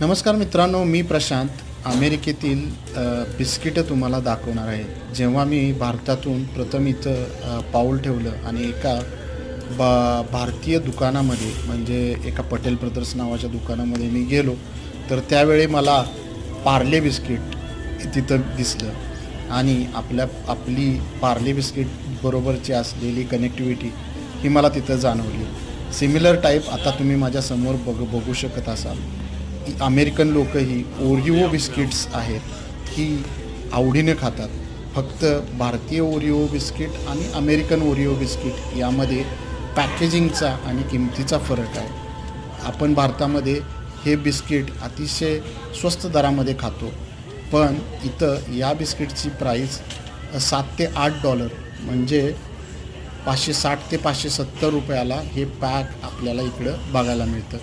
नमस्कार मित्रांनो मी प्रशांत. अमेरिकेतील बिस्किटं तुम्हाला दाखवणार आहे. जेव्हा मी भारतातून प्रथम इथं पाऊल ठेवलं आणि एका बा भारतीय दुकानामध्ये म्हणजे एका पटेल ब्रदर्स नावाच्या दुकानामध्ये मी गेलो तर त्यावेळी मला पार्ले बिस्किट तिथं दिसलं. आणि आपल्या आपली पार्ले बिस्किट बरोबरची असलेली कनेक्टिव्हिटी ही मला तिथं जाणवली. सिमिलर टाईप आता तुम्ही माझ्यासमोर बघ बघू शकत असाल. अमेरिकन लोकही ओरिओ बिस्किट्स आहेत ही आवडीने खातात. फक्त भारतीय ओरिओ बिस्किट आणि अमेरिकन ओरिओ बिस्किट यामध्ये पॅकेजिंगचा आणि किमतीचा फरक आहे. आपण भारतामध्ये हे बिस्किट अतिशय स्वस्त दरामध्ये खातो पण इथं या बिस्किटची प्राईस सात ते आठ डॉलर म्हणजे पाचशे साठ ते पाचशे सत्तर रुपयाला हे पॅक आपल्याला इकडं बघायला मिळतं.